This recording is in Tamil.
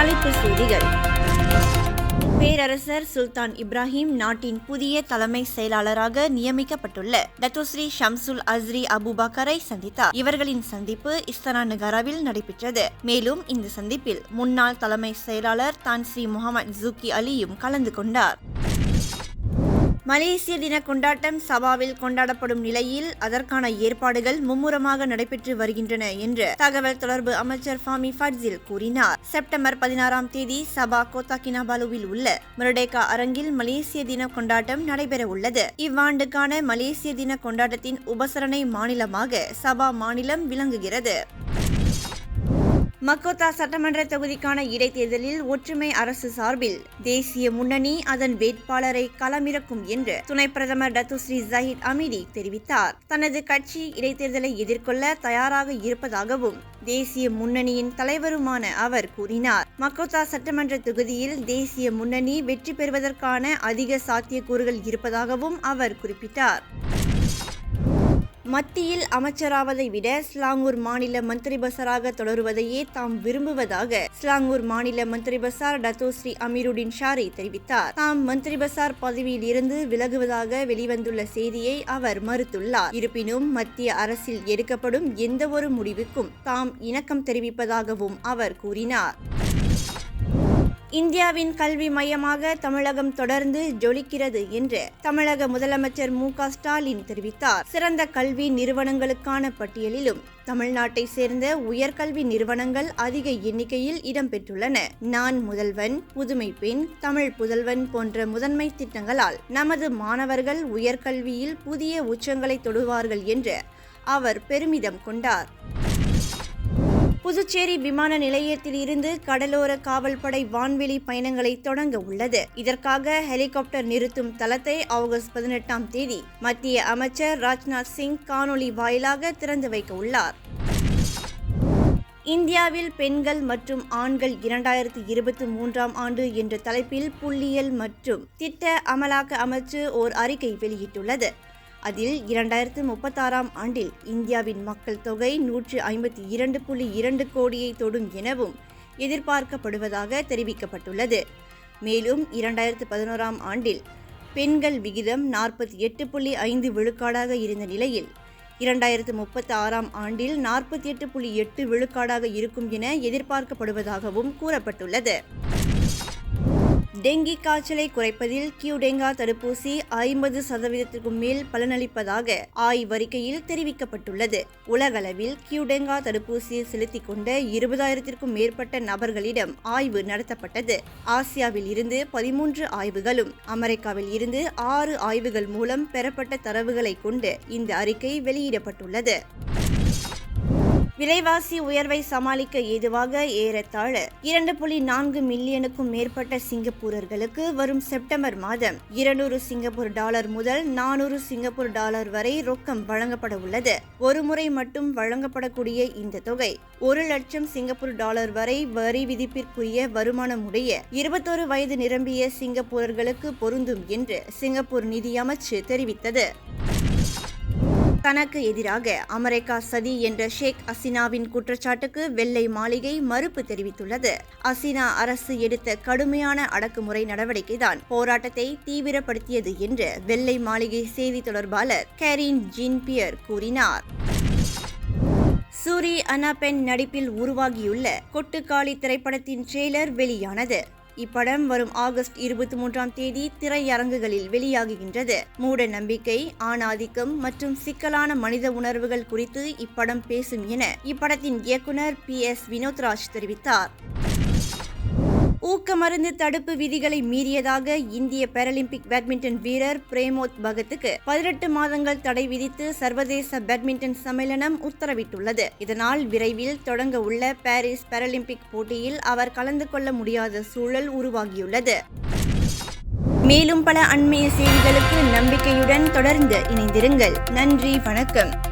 தலைப்புச் செய்திகள் பேரரசர் சுல்தான் இப்ராஹிம் நாட்டின் புதிய தலைமை செயலாளராக நியமிக்கப்பட்டுள்ள டத்தோஸ்ரீ ஷம்சுல் அஸ்ரி அபுபக்கரை சந்தித்தார். இவர்களின் சந்திப்பு இஸ்தனா நகராவில் நடைபெற்றது. மேலும் இந்த சந்திப்பில் முன்னாள் தலைமை செயலாளர் தான்சி முகமது ஜூக்கி அலியும் கலந்து கொண்டார். மலேசிய தின கொண்டாட்டம் சபாவில் கொண்டாடப்படும் நிலையில் அதற்கான ஏற்பாடுகள் மும்முரமாக நடைபெற்று வருகின்றன என்று தகவல் தொடர்பு அமைச்சர் ஃபாமி ஃபட்ஸில் கூறினார். செப்டம்பர் பதினாறாம் தேதி சபா கோத்தாக்கினாபாலுவில் உள்ள மருடேகா அரங்கில் மலேசிய தின கொண்டாட்டம் நடைபெற உள்ளது. இவ்வாண்டுக்கான மலேசிய தின கொண்டாட்டத்தின் உபசரணை மாநிலமாக சபா மாநிலம் விளங்குகிறது. மக்கோத்தா சட்டமன்ற தொகுதிக்கான இடைத்தேர்தலில் ஒற்றுமை அரசு சார்பில் தேசிய முன்னணி அதன் வேட்பாளரை களமிறக்கும் என்று துணை பிரதமர் டத்துஸ்ரீ ஜஹித் அமீடி தெரிவித்தார். தனது கட்சி இடைத்தேர்தலை எதிர்கொள்ள தயாராக இருப்பதாகவும் தேசிய முன்னணியின் தலைவருமான அவர் கூறினார். மக்கோத்தா சட்டமன்ற தொகுதியில் தேசிய முன்னணி வெற்றி பெறுவதற்கான அதிக சாத்தியக்கூறுகள் இருப்பதாகவும் அவர் குறிப்பிட்டார். மத்தியில் அமைச்சராவதை விட ஸ்லாங்கூர் மாநில மந்திரி பசாராக தொடருவதையே தாம் விரும்புவதாக ஸ்லாங்கூர் மாநில மந்திரி பசார் டத்தோஸ்ரீ அமீருடின் ஷாரி தெரிவித்தார். தாம் மந்திரி பசார் பதவியில் இருந்து விலகுவதாக வெளிவந்துள்ள செய்தியை அவர் மறுத்துள்ளார். இருப்பினும் மத்திய அரசில் எடுக்கப்படும் எந்தவொரு முடிவுக்கும் தாம் இணக்கம் தெரிவிப்பதாகவும் அவர் கூறினார். இந்தியாவின் கல்வி மையமாக தமிழகம் தொடர்ந்து ஜொலிக்கிறது என்று தமிழக முதலமைச்சர் மு ஸ்டாலின் தெரிவித்தார். சிறந்த கல்வி நிறுவனங்களுக்கான பட்டியலிலும் தமிழ்நாட்டை சேர்ந்த உயர்கல்வி நிறுவனங்கள் அதிக எண்ணிக்கையில் இடம்பெற்றுள்ளன. நான் முதல்வன் புதுமை பெண் தமிழ் புதல்வன் போன்ற முதன்மை திட்டங்களால் நமது மாணவர்கள் உயர்கல்வியில் புதிய உச்சங்களை தொடுவார்கள் என்று அவர் பெருமிதம் கொண்டார். புதுச்சேரி விமான நிலையத்தில் இருந்து கடலோர காவல்படை வான்வெளி பயணங்களை தொடங்க உள்ளது. இதற்காக ஹெலிகாப்டர் நிறுத்தும் தளத்தை ஆகஸ்ட் பதினெட்டாம் தேதி மத்திய அமைச்சர் ராஜ்நாத் சிங் காணொலி வாயிலாக திறந்து வைக்க உள்ளார். இந்தியாவில் பெண்கள் மற்றும் ஆண்கள் இரண்டாயிரத்தி இருபத்தி மூன்றாம் ஆண்டு என்ற தலைப்பில் புள்ளியியல் மற்றும் திட்ட அமலாக்க அமைச்சு ஓர் அறிக்கை வெளியிட்டுள்ளது. அதில் இரண்டாயிரத்து முப்பத்தாறாம் ஆண்டில் இந்தியாவின் மக்கள் தொகை நூற்று ஐம்பத்தி இரண்டு புள்ளி இரண்டு கோடியை தொடும் எனவும் எதிர்பார்க்கப்படுவதாக தெரிவிக்கப்பட்டுள்ளது. மேலும் இரண்டாயிரத்து பதினோராம் ஆண்டில் பெண்கள் விகிதம் நாற்பத்தி எட்டு புள்ளி ஐந்து விழுக்காடாக இருந்த நிலையில் இரண்டாயிரத்து முப்பத்தி ஆறாம் ஆண்டில் நாற்பத்தி எட்டு புள்ளி எட்டு விழுக்காடாக இருக்கும் என எதிர்பார்க்கப்படுவதாகவும் கூறப்பட்டுள்ளது. டெங்கி காய்ச்சலை குறைப்பதில் கியூடெங்கா தடுப்பூசி ஐம்பது சதவீதத்திற்கும் மேல் பலனளிப்பதாக ஆய்வறிக்கையில் தெரிவிக்கப்பட்டுள்ளது. உலகளவில் கியூடெங்கா தடுப்பூசியை செலுத்திக் கொண்ட இருபதாயிரத்திற்கும் மேற்பட்ட நபர்களிடம் ஆய்வு நடத்தப்பட்டது. ஆசியாவில் இருந்து பதிமூன்று ஆய்வுகளும் அமெரிக்காவில் இருந்து ஆறு ஆய்வுகள் மூலம் பெறப்பட்ட தரவுகளை கொண்டு இந்த அறிக்கை வெளியிடப்பட்டுள்ளது. விலைவாசி உயர்வை சமாளிக்க ஏதுவாக ஏறத்தாழ இரண்டு புள்ளி நான்கு மில்லியனுக்கும் மேற்பட்ட சிங்கப்பூரர்களுக்கு வரும் செப்டம்பர் மாதம் இருநூறு சிங்கப்பூர் டாலர் முதல் நானூறு சிங்கப்பூர் டாலர் வரை ரொக்கம் வழங்கப்பட உள்ளது. ஒரு முறை மட்டும் வழங்கப்படக்கூடிய இந்த தொகை ஒரு லட்சம் சிங்கப்பூர் டாலர் வரை வரி விதிப்பிற்குரிய வருமானம் உடைய இருபத்தோரு வயது நிரம்பிய சிங்கப்பூரர்களுக்கு பொருந்தும் என்று சிங்கப்பூர் நிதியமைச்சு தெரிவித்தது. தனக்கு எதிராக அமெரிக்கா சதி என்ற ஷேக் அசினாவின் குற்றச்சாட்டுக்கு வெள்ளை மாளிகை மறுப்பு தெரிவித்துள்ளது. அசினா அரசு எடுத்த கடுமையான அடக்குமுறை நடவடிக்கைதான் போராட்டத்தை தீவிரப்படுத்தியது என்று வெள்ளை மாளிகை செய்தி தொடர்பாளர் கேரின் ஜின்பியர் கூறினார். சூரி அனாபென் நடிப்பில் உருவாகியுள்ள கொட்டுக்காளி திரைப்படத்தின் ட்ரெய்லர் வெளியானது. இப்படம் வரும் ஆகஸ்ட் இருபத்தி மூன்றாம் தேதி திரையரங்குகளில் வெளியாகுகின்றது. மூட நம்பிக்கை ஆணாதிக்கம் மற்றும் சிக்கலான மனித உணர்வுகள் குறித்து இப்படம் பேசும் என இப்படத்தின் இயக்குனர் பி எஸ் வினோத்ராஜ் தெரிவித்தார். ஊக்கமருந்து தடுப்பு விதிகளை மீறியதாக இந்திய பாராலிம்பிக் பேட்மிண்டன் வீரர் பிரேமோத் பகத்துக்கு பதினெட்டு மாதங்கள் தடை விதித்து சர்வதேச பேட்மிண்டன் சம்மேளனம் உத்தரவிட்டுள்ளது. இதனால் விரைவில் தொடங்க உள்ள பாரிஸ் பாராலிம்பிக் போட்டியில் அவர் கலந்து கொள்ள முடியாத சூழல் உருவாகியுள்ளது. மேலும் பல அண்மைய செய்திகளுக்கு நம்பிக்கையுடன் தொடர்ந்து இணைந்திருங்கள். நன்றி வணக்கம்.